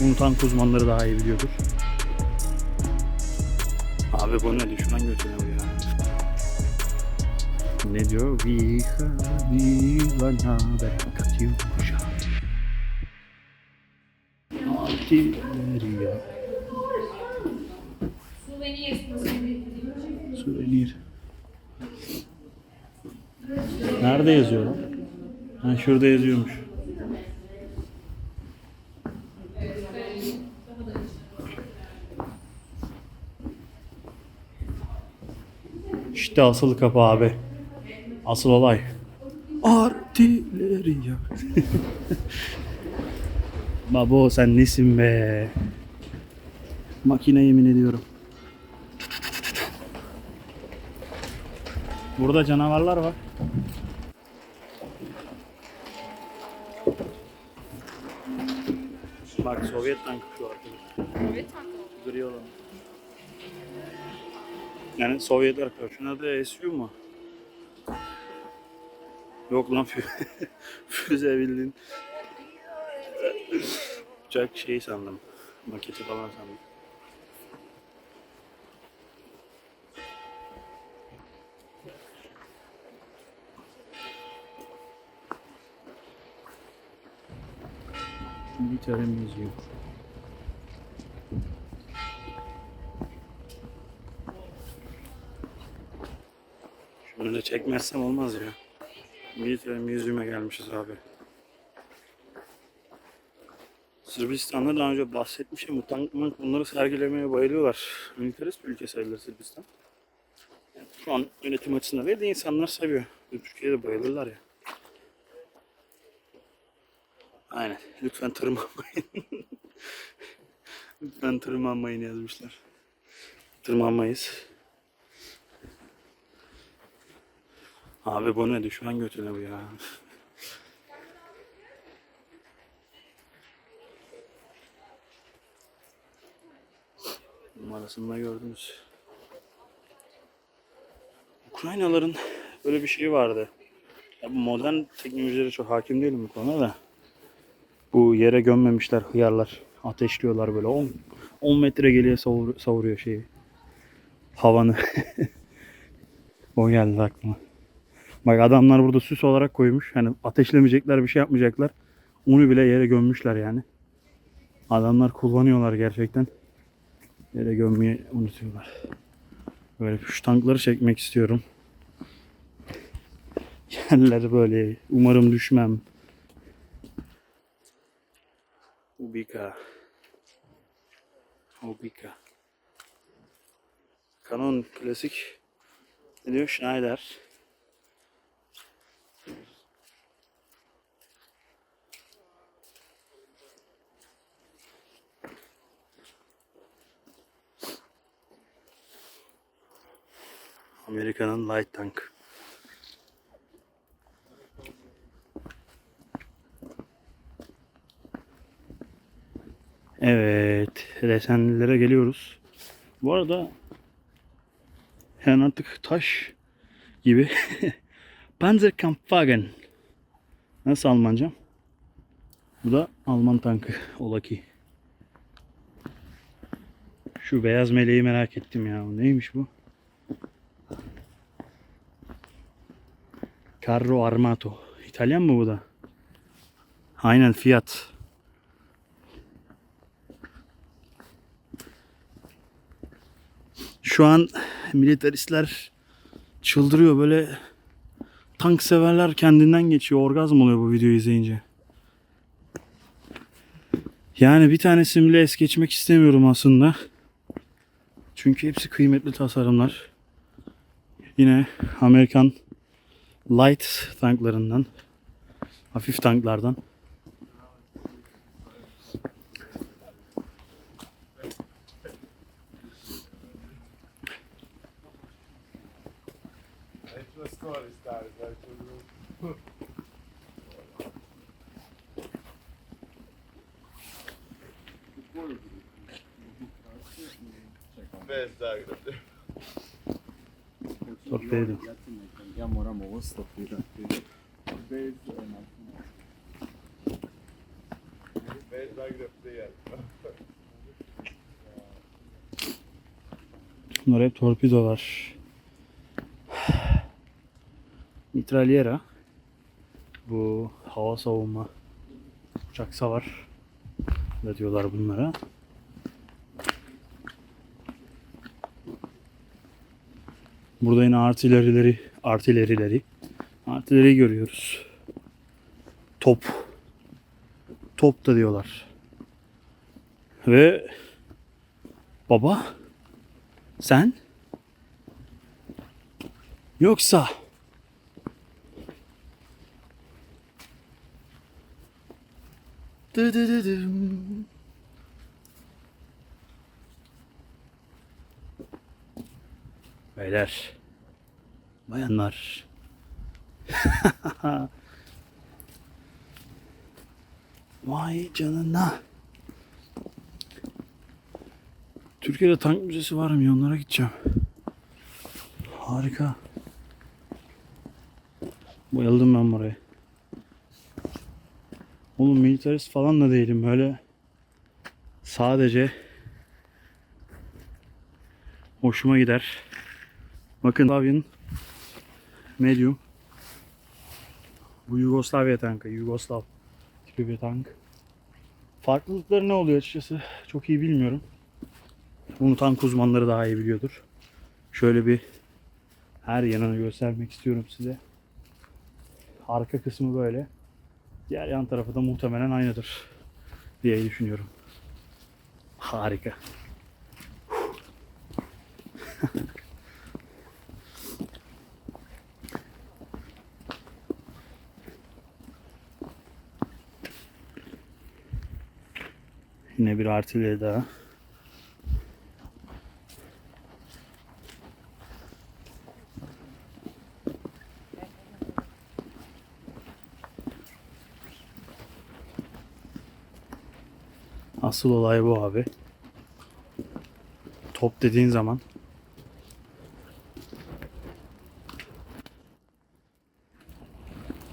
Bunu tank uzmanları daha iyi biliyordur. Abi bu ne düşman götüne bu ya. Ne diyor? Vi hadi lana Katyusha. Artilleria. Suvenir. Nerede yazıyor lan? Ha şurada yazıyormuş. İşte asıl kapı abi. Asıl olay. Artilleriya. Babo sen nesin be? Makine yemin ediyorum. Burada canavarlar var. Bak Sovyet tankı şu arkada. Evet tankı. Olan. Yani Sovyetler adı SU mu? Yok lan fü- füze bildiğin. Uçak şeyi sandım. Maketi falan sandım. Military Museum. Da çekmezsem olmaz ya. Military Museum'a gelmişiz abi. Sırbistan'da daha önce bahsetmişim. Mank bunları sergilemeye bayılıyorlar. Militarist bir ülke sayılır Sırbistan. Yani şu an yönetim açısından değil de insanlar seviyor. Türkiye'de bayılırlar ya. Aynen. Lütfen tırmanmayın. Lütfen tırmanmayın yazmışlar. Tırmanmayız. Abi bu ne düşman götüne bu ya. Numarasını da gördünüz. Ukraynaların böyle bir şeyi vardı. Ya bu modern teknolojilere çok hakim değilim bu konuda da. Bu yere gömmemişler hıyarlar. Ateşliyorlar böyle 10 10 metre geriye savur- savuruyor şeyi. Havanı. o geldi aklıma. Bak adamlar burada süs olarak koymuş. Hani ateşlemeyecekler, bir şey yapmayacaklar. Onu bile yere gömmüşler yani. Adamlar kullanıyorlar gerçekten. Yere gömmeyi unutuyorlar. Böyle şu tankları çekmek istiyorum. Yerler böyle. Umarım düşmem. Ubika. Ubika. Canon klasik. Ne diyor? Schneider. Amerika'nın light tank. Evet, desenlilere geliyoruz. Bu arada yani artık taş gibi Panzerkampfwagen. Nasıl Almanca? Bu da Alman tankı ola ki. Şu beyaz meleği merak ettim ya. Neymiş bu? Carro Armato. İtalyan mı bu da? Aynen Fiat. Şu an militaristler çıldırıyor böyle tank severler kendinden geçiyor. Orgazm oluyor bu videoyu izleyince. Yani bir tanesini bile es geçmek istemiyorum aslında. Çünkü hepsi kıymetli tasarımlar. Yine Amerikan light tanklarından, hafif tanklardan. Bez Zagreb. Torpedo. Ja moramo ostati da ti bez Evet Zagreb'de yer. Bunlar hep torpidolar. Mitralyera. Bu hava savunma uçak savar da diyorlar bunlara. Burada yine artilerileri, artilerileri, artileri görüyoruz. Top. Top da diyorlar. Ve baba sen? Yoksa Dı. Beyler Bayanlar Vay canına Türkiye'de tank müzesi var mı? Onlara gideceğim. Harika. Bayıldım ben buraya. Oğlum militarist falan da değilim. Böyle sadece hoşuma gider. Bakın Yugoslavya'nın medium. Bu Yugoslavya tankı. Yugoslav tipi bir tank. Farklılıkları ne oluyor açıkçası çok iyi bilmiyorum. Bunu tank uzmanları daha iyi biliyordur. Şöyle bir her yanını göstermek istiyorum size. Arka kısmı böyle. Diğer yan tarafı da muhtemelen aynıdır diye düşünüyorum. Harika. Yine bir artileri daha. Asıl olay bu abi. Top dediğin zaman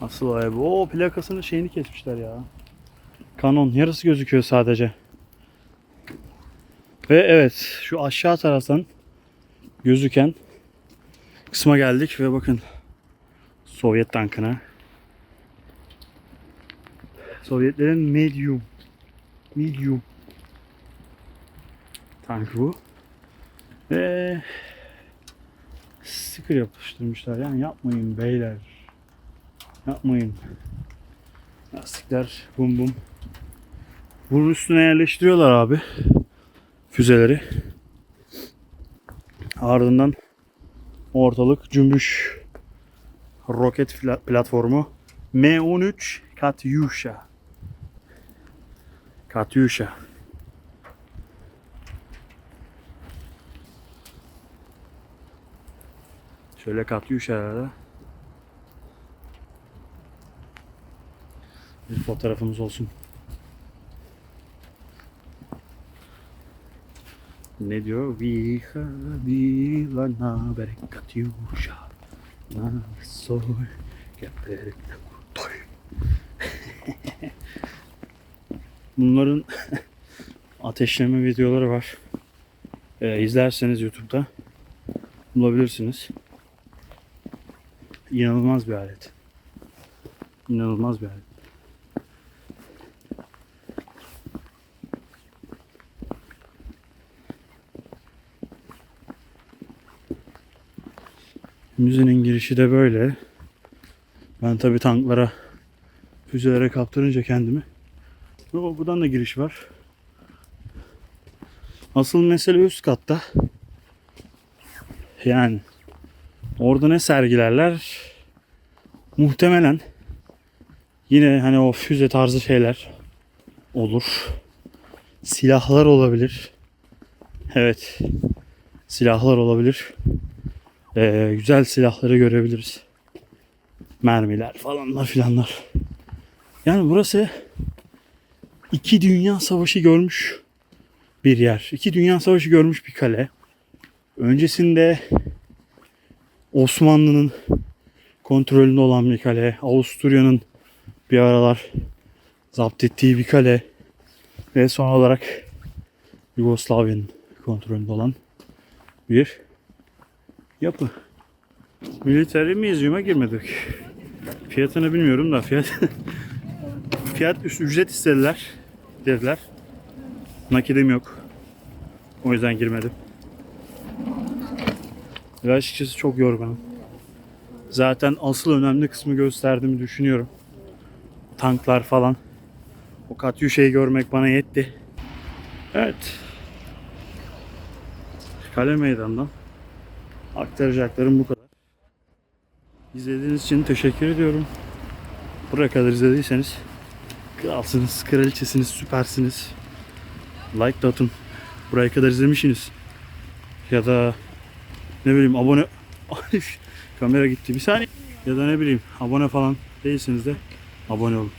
Asıl olay bu. O plakasının şeyini kesmişler ya. Kanon yarısı gözüküyor sadece. Ve evet şu aşağı taraftan gözüken kısma geldik ve bakın Sovyet tankına. Sovyetlerin medium medium tank bu. Ve sticker yapıştırmışlar. Yani yapmayın beyler. Yapmayın. Lastikler bum bum. Bunun üstüne yerleştiriyorlar abi. Füzeleri. Ardından ortalık cümbüş roket platformu M13 Katyusha. Katyusha. Şöyle Katyusha'da bir fotoğrafımız olsun. Ne diyor? Viha bila na bere Katyusha. Na soy geberek toy. Bunların ateşleme videoları var. Ee, izlerseniz YouTube'da bulabilirsiniz. İnanılmaz bir alet. İnanılmaz bir alet. Müzenin girişi de böyle. Ben tabi tanklara, füzelere kaptırınca kendimi. O, buradan da giriş var. Asıl mesele üst katta. Yani orada ne sergilerler? Muhtemelen yine hani o füze tarzı şeyler olur. Silahlar olabilir. Evet. Silahlar olabilir. Ee, güzel silahları görebiliriz. Mermiler falanlar filanlar. Yani burası iki dünya savaşı görmüş bir yer. İki dünya savaşı görmüş bir kale. Öncesinde Osmanlı'nın kontrolünde olan bir kale. Avusturya'nın bir aralar zapt ettiği bir kale. Ve son olarak Yugoslavya'nın kontrolünde olan bir yapı. Military Museum'a girmedik. Fiyatını bilmiyorum da fiyat fiyat ücret istediler dediler. Nakidim yok. O yüzden girmedim. Ve açıkçası çok yorgunum. Zaten asıl önemli kısmı gösterdiğimi düşünüyorum. Tanklar falan. O Katyuşa'yı görmek bana yetti. Evet. Kale meydandan aktaracaklarım bu kadar. İzlediğiniz için teşekkür ediyorum. Buraya kadar izlediyseniz kralsınız, kraliçesiniz, süpersiniz. Like da atın. Buraya kadar izlemişsiniz. Ya da ne bileyim abone kamera gitti bir saniye ya da ne bileyim abone falan değilsiniz de abone olun.